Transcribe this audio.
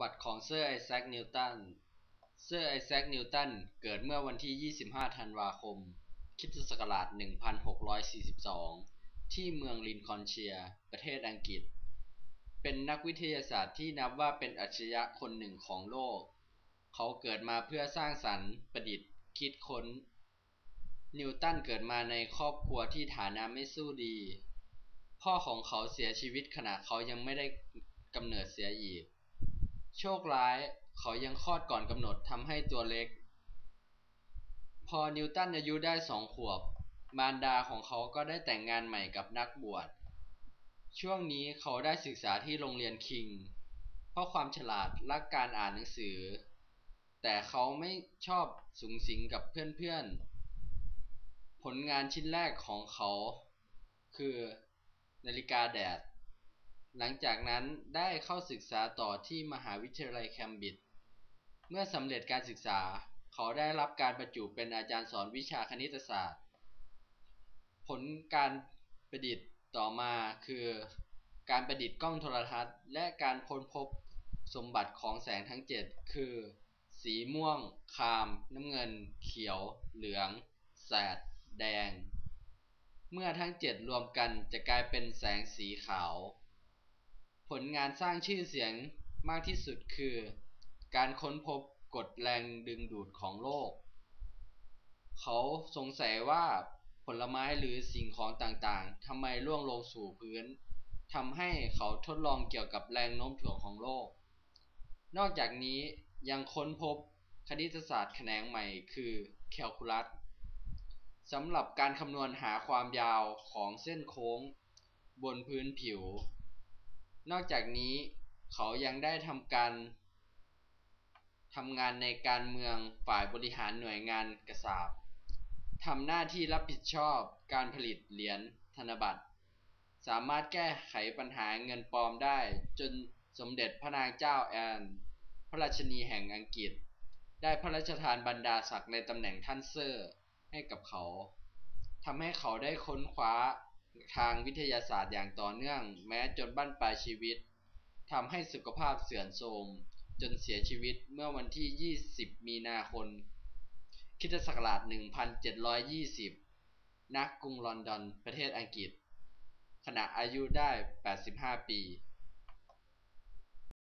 ประวัติของเซอร์ไอแซค นิวตัน เซอร์ไอแซค นิวตัน เกิดเมื่อวันที่ 25 ธันวาคมคริสตศักราช1642 ที่เมืองลินคอนเชียร์ ประเทศอังกฤษ เป็นนักวิทยาศาสตร์ที่นับว่าเป็นอัจฉริยะคนหนึ่งของโลก เขาเกิดมาเพื่อสร้างสรรค์ ประดิษฐ์ คิดค้น นิวตันเกิดมาในครอบครัวที่ฐานะไม่สู้ดี พ่อของเขาเสียชีวิตขณะเขายังไม่ได้กำเนิดเสียอีก โชคร้ายเขายังคลอดก่อนกำหนดทำให้ตัวเล็ก พอนิวตันอายุได้สองขวบ มารดาของเขาก็ได้แต่งงานใหม่กับนักบวช ช่วงนี้เขาได้ศึกษาที่โรงเรียนคิง เพราะความฉลาดและการอ่านหนังสือ แต่เขาไม่ชอบสุงสิงกับเพื่อนๆ ผลงานชิ้นแรกของเขา คือนาฬิกาแดด หลังจากนั้นได้เข้าศึกษาต่อที่มหาวิทยาลัยแคมบริดจ์ เมื่อสำเร็จการศึกษา เขาได้รับการประจุเป็นอาจารย์สอนวิชาคณิตศาสตร์ ผลการประดิษฐ์ต่อมาคือการประดิษฐ์กล้องโทรทัศน์ และการค้นพบสมบัติของแสงทั้งเจ็ดคือ สีม่วง คาม น้ำเงิน เขียว เหลือง แสด แดง เมื่อทั้งเจ็ดรวมกันจะกลายเป็นแสงสีขาว งานสร้างชื่อเสียงมากที่สุดคือ การค้นพบกฎแรงดึงดูดของโลก เขาสงสัยว่าผลไม้หรือสิ่งของต่างๆทำไมร่วงลงสู่พื้นทำให้เขาทดลองเกี่ยวกับแรงโน้มถ่วงของโลก นอกจากนี้ยังค้นพบคณิตศาสตร์แขนงใหม่คือแคลคูลัสสำหรับการคำนวณหาความยาวของเส้นโค้ง บนพื้นผิว นอกจากนี้เขายังได้ทำการทำงานในการเมืองฝ่ายบริหารหน่วยงานกษาปทำหน้าที่รับผิดชอบการผลิตเหรียญธนบัตร สามารถแก้ไขปัญหาเงินปลอมได้จนสมเด็จพระนางเจ้าแอน พระราชินีแห่งอังกฤษ ได้พระราชทานบรรดาศักดิ์ในตำแหน่งท่านเซอร์ให้กับเขาทำให้เขาได้ค้นคว้า ทางวิทยาศาสตร์อย่างต่อเนื่อง แม้จนบั้นปลายชีวิตทำให้สุขภาพเสื่อมโทรมจนเสียชีวิตเมื่อวันที่ 20 มีนาคมคิศักราช1720 นักกรุงลอนดอน ประเทศอังกฤษ ขณะอายุได้ 85 ปี